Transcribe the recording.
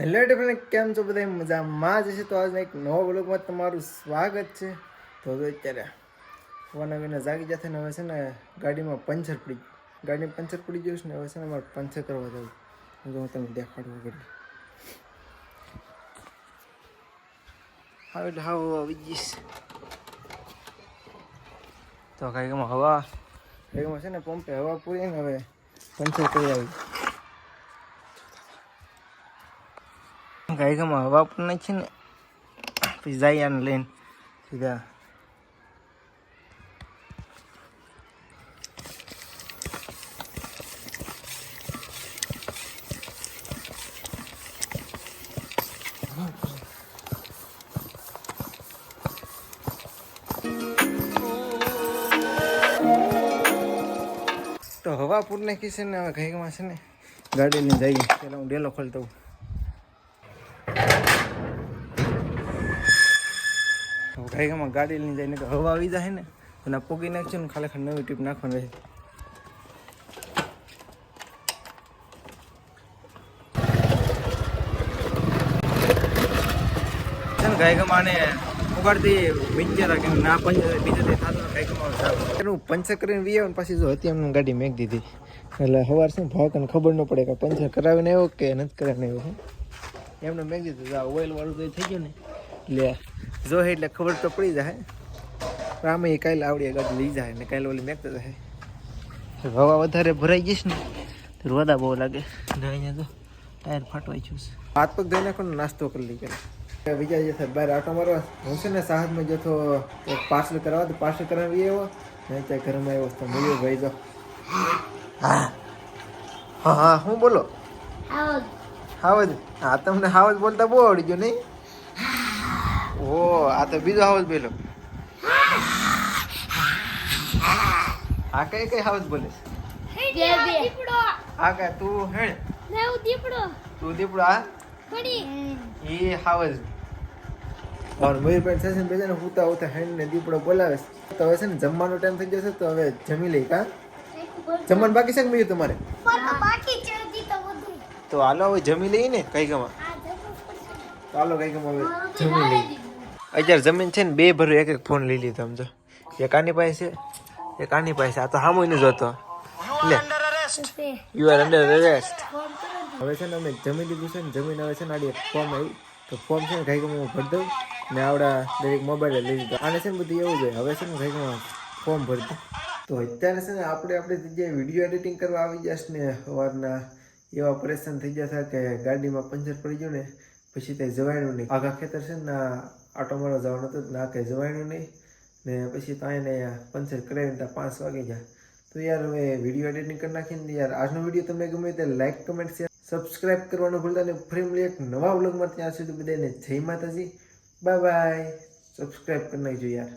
Hello friend કેમ છો બધા? મજામાં જ છે તો આજના એક નવા બ્લોગમાં તમારું સ્વાગત છે. તો અત્યારે ફોન આવીને જાગી જશે ને હવે છે ને ગાડીમાં પંચર પડી ગાડીમાં પંચર પડી ગયું છે ને હવે છે ને મારે પંચર કરવા જવું તો હું તમને દેખાડું ગાડી હા એટલે હા આવી જઈશ તો કાંઈકમાં હવા કાંઈકમાં છે ને પંપે હવા પૂરી ને હવે પંચર કરી આવી. ગાયકામાં હવા પણ છે ને. પછી જાય આને લઈને સીધા. તો હવા પૂર નાખી છે ને, હવે ગાયકામાં છે ને. ગાડી જઈએ. પેલા હું ડેલો ખોલતો હોઉં ગાયકામાં ગાડી લઈને જઈને તો હવા આવી જાય ને. અને પોગી નાખજો ને, ખાલી ખાલી નવી ટીપ નાખવાનું રહે. છે ને ગાયકામાં આને ઉગાડતી કે ના પંચર બીજે એનું પંચર કરીને વી ને જો હતી એમને ગાડી મેક દીધી એટલે સવાર છે ને ભાવકને ખબર ન પડે કે પંચર કરાવીને આવ્યો કે નથી કરાવીને આવ્યો એમને મેક દીધું ઓઇલ વાળું તો થઈ ગયું ને. એટલે જો એટલે ખબર તો પડી જાય. પણ આમે એ કાલે આવડી ગાડી લઈ જાય ને કાલે ઓલી મેકતા જાય હવા વધારે ભરાઈ જઈશ ને તો રોદા બહુ લાગે. ને અહીંયા તો ટાયર ફાટવાઈ છું. હાથ પગ ધોઈ નાખો ને નાસ્તો કરી લઈ જાઉં બીજા જે થાય બહાર આટો મારવા હું છે ને સાહજમાં એક પાર્સલ કરાવવા તો પાર્સલ કરાવી આવ્યો. ને ત્યાં ઘરમાં આવ્યો તો મળ્યો ભાઈ તો. હા. હા હા હું બોલો? હાવજ હા તમને હાવજ બોલતા બહુ આવડી ગયો નહીં? ઓ આ તો બીજો હાવજ બોલો આ કઈ કઈ હાવજ બોલે આ કે તું હેણ તું દીપડો આ એ હાવજ ઓર પણ છે ને બેજાને હુતા હુતા હેણ ને દીપડો બોલાવે છે. તો હવે છે ને જમવાનો ટાઈમ થઈ જશે તો હવે જમી લઈ કા? જમવાનું બાકી છે ને મયુર તમારે? તો હાલો હવે જમી લઈએ ને કઈ ગમા? તો હાલો કઈ ગમા હવે જમી લઈએ. અત્યારે જમીન છે ને બે ભરું એક એક ફોન લઈ લીધો સમજો એક આની પાસે એક આની પાસે આ તો હામુય ન જોતો લે. યુ આર અંડર અરેસ્ટ હવે છે ને અમે જમી લીધું છે ને, જમીન હવે છે ને આડી ફોર્મ આવી. તો ફોર્મ છે ને ઘાઈ હું ભરી દઉં ને આવડા દરેક મોબાઈલ લઈ લીધો. આને છે ને બધું એવું જોઈએ હવે છે ને ઘાઈ ગમાં ફોર્મ ભરી દઉં. તો અત્યારે છે ને આપણે આપણે જગ્યાએ વીડિયો એડિટિંગ કરવા આવી જશે ને, સવારના એવા પરેશાન થઈ ગયા હતા કે ગાડીમાં પંચર પડી ગયું ને પછી તે જવાયણું નહીં આખા ખેતર છે ને આટો મારવા જવાનું હતું ના કંઈ જવાયણું નહીં. ને પછી તો એને પંચર કરાવીને ત્યાં પાંચ વાગી ગયા. તો યાર, હવે વીડિયો એડિટિંગ કરી નાખીને યાર. આજનો વીડિયો તમને ગમે તે લાઇક કમેન્ટ શેર સબસ્ક્રાઇબ કરવાનું ભૂલતા અને ફરી મળીએ એક નવા વ્લોગમાં ત્યાં સુધી બધાને જય માતાજી. બાય બાય સબસ્ક્રાઇબ કરી નાખજો યાર.